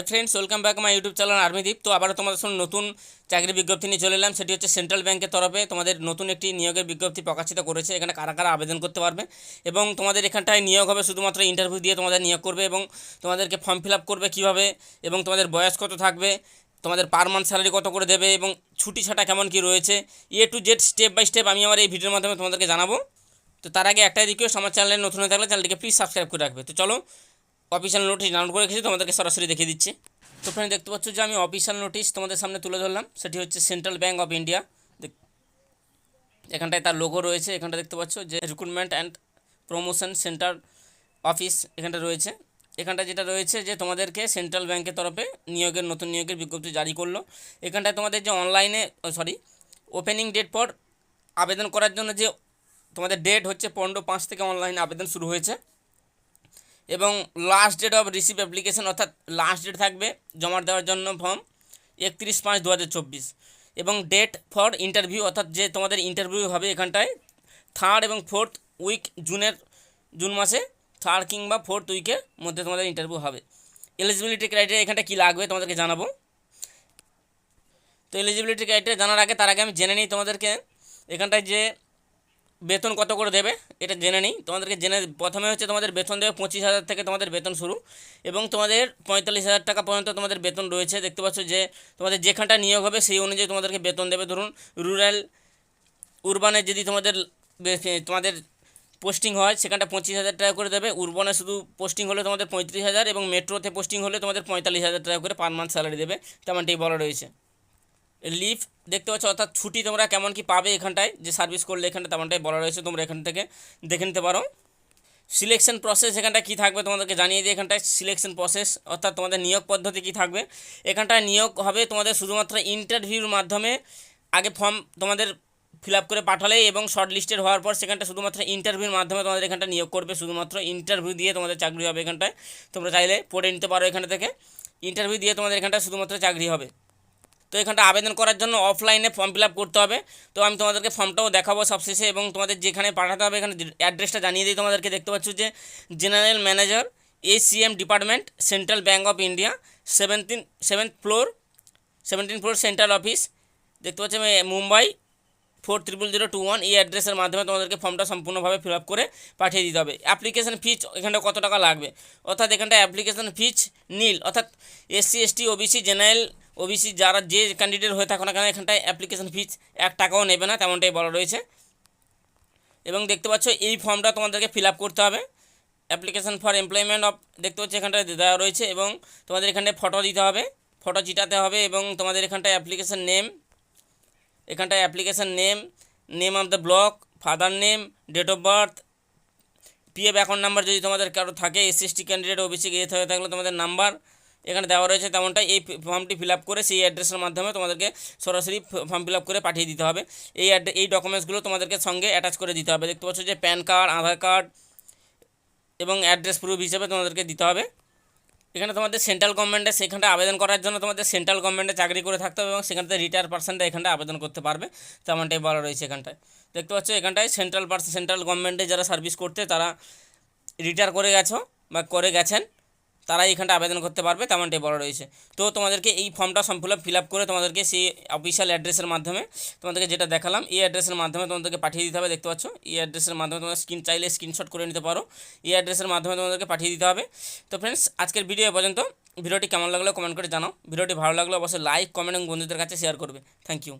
Hi friends welcome back my YouTube channel আর্মিদীপ তো আবারও তোমাদের সঙ্গে নতুন চাকরি বিজ্ঞপ্তি নিয়ে চলে এলাম। সেটি হচ্ছে সেন্ট্রাল ব্যাংকের তরফে তোমাদের নতুন একটি নিয়োগের বিজ্ঞপ্তি প্রকাশিত করেছে। এখানে কারা কারা আবেদন করতে পারবে এবং তোমাদের এখানটায় নিয়োগ হবে শুধুমাত্র ইন্টারভিউ দিয়ে তোমাদের নিয়োগ করবে এবং তোমাদেরকে ফর্ম ফিল আপ করবে কীভাবে এবং তোমাদের বয়স কত থাকবে, তোমাদের পার মান্থ স্যালারি কত করে দেবে এবং ছুটি ছাটা কেমন কী রয়েছে। A to Z step by step আমি আমার এই ভিডিওর মাধ্যমে তোমাদেরকে জানাব। তো তার আগে একটাই রিকোয়েস্ট আমার চ্যানেলে নতুন হয়ে থাকলে চ্যানেলটিকে প্লিজ সাবস্ক্রাইব করে রাখবে। তো চলো অফিসিয়াল নোটিশ ডাউনলোড করে রেখেছি, তোমাদেরকে সরাসরি দেখিয়ে দিচ্ছি। তো ফ্রেন্ড দেখতে পাচ্ছ যে আমি অফিসিয়াল নোটিশ তোমাদের সামনে তুলে ধরলাম। সেটি হচ্ছে সেন্ট্রাল ব্যাঙ্ক অফ ইন্ডিয়া এখানটায় তার লোগো রয়েছে। এখানটা দেখতে পাচ্ছ যে recruitment and promotion centre office এখানটা রয়েছে। এখানটা যেটা রয়েছে যে তোমাদেরকে সেন্ট্রাল ব্যাংকের তরফে নিয়োগের, নতুন নিয়োগের বিজ্ঞপ্তি জারি করল। এখানটায় তোমাদের যে অনলাইনে সরি ওপেনিং ডেট পর আবেদন করার জন্য যে তোমাদের ডেট হচ্ছে পনেরো পাঁচ থেকে অনলাইনে আবেদন শুরু হয়েছে। এবং last date of receive application অর্থাৎ লাস্ট ডেট থাকবে জমা দেওয়ার জন্য ফর্ম একত্রিশ পাঁচ দু এবং ডেট ফর ইন্টারভিউ অর্থাৎ যে তোমাদের ইন্টারভিউ হবে এখানটায় থার্ড এবং ফোর্থ উইক জুনের, জুন মাসে থার্ড কিংবা ফোর্থ উইকের মধ্যে তোমাদের ইন্টারভিউ হবে। এলিজিবিলিটি ক্রাইটেরিয়া এখানটা কী লাগবে তোমাদেরকে জানাব। তো এলিজিবিলিটি ক্রাইটেরিয়া জানার আগে, তার আগে আমি জেনে নিই তোমাদেরকে এখানটায় যে বেতন কত করে দেবে? এটা জেনে নিই। তোমাদেরকে জেনে, প্রথমে হচ্ছে তোমাদের বেতন দেবে পঁচিশ হাজার থেকে তোমাদের বেতন শুরু এবং তোমাদের পঁয়তাল্লিশ হাজার টাকা পর্যন্ত তোমাদের বেতন রয়েছে। দেখতে পাচ্ছ যে তোমাদের যেখানটা নিয়োগ হবে সেই অনুযায়ী তোমাদেরকে বেতন দেবে। ধরুন রুরাল উরবানে যদি তোমাদের তোমাদের পোস্টিং হয়, সেখানটা পঁচিশ হাজার টাকা করে দেবে। উরবনে শুধু পোস্টিং হলে তোমাদের পঁয়ত্রিশ হাজার এবং মেট্রোতে পোস্টিং হলে তোমাদের পঁয়তাল্লিশ হাজার টাকা করে পার মান্থ স্যালারি দেবে। তেমনটাই বলা রয়েছে। লিভ দেখতে পাচ্ছ, অর্থাৎ ছুটি তোমরা কেমন কি পাবে এখানটায়, যে সার্ভিস করলে এখানটা তেমনটাই বলা রয়েছে, তোমরা এখান থেকে দেখে নিতে পারো। সিলেকশন প্রসেস এখানটা কী থাকবে তোমাদেরকে জানিয়ে দিই, এখানটায় সিলেকশন প্রসেস অর্থাৎ তোমাদের নিয়োগ পদ্ধতি কী থাকবে। এখানটায় নিয়োগ হবে তোমাদের শুধুমাত্র ইন্টারভিউর মাধ্যমে, আগে ফর্ম তোমাদের ফিল আপ করে পাঠালে এবং শর্ট লিস্টেড হওয়ার পর সেখানটা শুধুমাত্র ইন্টারভিউর মাধ্যমে তোমাদের এখানটা নিয়োগ করবে, শুধুমাত্র ইন্টারভিউ দিয়ে তোমাদের চাকরি হবে এখানটায়। তোমরা চাইলে পড়ে নিতে পারো এখানটা থেকে। ইন্টারভিউ দিয়ে তোমাদের এখানটা শুধুমাত্র চাকরি হবে। তো এখানটা আবেদন করার জন্য অফলাইনে ফর্ম ফিল করতে হবে। তো আমি তোমাদেরকে ফর্মটাও দেখাবো সবশেষে এবং তোমাদের যেখানে পাঠাতে হবে এখানে অ্যাড্রেসটা জানিয়ে দিই তোমাদেরকে। দেখতে পাচ্ছ যে general manager ACM department central bank of India seventeen seventh floor seventeen floor central office দেখতে পাচ্ছি Mumbai four triple zero two one এই অ্যাড্রেসের মাধ্যমে তোমাদেরকে ফর্মটা সম্পূর্ণভাবে ফিল আপ করে পাঠিয়ে দিতে হবে। অ্যাপ্লিকেশন ফিজ এখানটা কত টাকা লাগবে? অর্থাৎ এখানটা অ্যাপ্লিকেশন ফিজ নীল, অর্থাৎ SC ST OBC general OBC যারা যে ক্যান্ডিডেট হয়ে থাকো না কেন, এখানটায় অ্যাপ্লিকেশন ফিজ এক টাকাও নেবে না, তেমনটাই বলা রয়েছে। এবং দেখতে পাচ্ছ, এই ফর্মটা তোমাদেরকে ফিল করতে হবে। অ্যাপ্লিকেশন ফর এমপ্লয়মেন্ট অফ দেখতে পাচ্ছ, এখানটায় দেওয়া রয়েছে এবং তোমাদের এখানটায় ফটো দিতে হবে। ফটো চিটাতে হবে এবং তোমাদের এখানটায় অ্যাপ্লিকেশন নেম এখানটায় application name name of the block father name date of birth PF account number যদি তোমাদের কারও থাকে এস এসটি ক্যান্ডিডেট ওবিসি এতে হয়ে থাকলে তোমাদের নাম্বার এখানে দেওয়া রয়েছে তেমনটাই। এই ফর্মটি ফিল করে সেই অ্যাড্রেসের মাধ্যমে তোমাদেরকে সরাসরি ফর্ম ফিল করে পাঠিয়ে দিতে হবে। এই এই ডকুমেন্টসগুলো তোমাদেরকে সঙ্গে অ্যাটাচ করে দিতে হবে। দেখতে পাচ্ছ যে প্যান কার্ড আধার কার্ড এবং অ্যাড্রেস প্রুফ হিসেবে তোমাদেরকে দিতে হবে। এখানে তোমাদের সেন্ট্রাল গভর্নমেন্টে সেখানটা আবেদন করার জন্য তোমাদের সেন্ট্রাল গভর্নমেন্টে চাকরি করে থাকতে হবে এবং সেখানটায় রিটায়ার পার্সেন্টটা এখানটা আবেদন করতে পারবে। তেমনটাই বলা রয়েছে এখানটায়। দেখতে পাচ্ছ এখানটায় সেন্ট্রাল পার্সন সেন্ট্রাল গভর্নমেন্টে যারা সার্ভিস করতে তারা রিটায়ার করে গেছো বা করে গেছেন। তারা এখানটা আবেদন করতে পারবে, তেমনটাই বলা রয়েছে। তো তোমাদেরকে এই ফর্মটা সম্পূর্ণ ফিল আপ করে তোমাদেরকে সেই অফিসিয়াল অ্যাড্রেসের মাধ্যমে তোমাদেরকে যেটা দেখালাম, এই অ্যাড্রেসের মাধ্যমে তোমাদেরকে পাঠিয়ে দিতে হবে, দেখতে পাচ্ছ? এই অ্যাড্রেসের মাধ্যমে তোমরা স্ক্রিন চাইলে স্ক্রিনশট করে নিতে পারো। এই অ্যাড্রেসের মাধ্যমে তোমাদেরকে পাঠিয়ে দিতে হবে। তো ফ্রেন্ডস আজকের ভিডিও পর্যন্ত। ভিডিওটি কেমন লাগল কমেন্ট করে জানাও। ভিডিওটি ভালো লাগলে অবশ্যই লাইক কমেন্ট এবং বন্ধুদের কাছে শেয়ার করবে। Thank you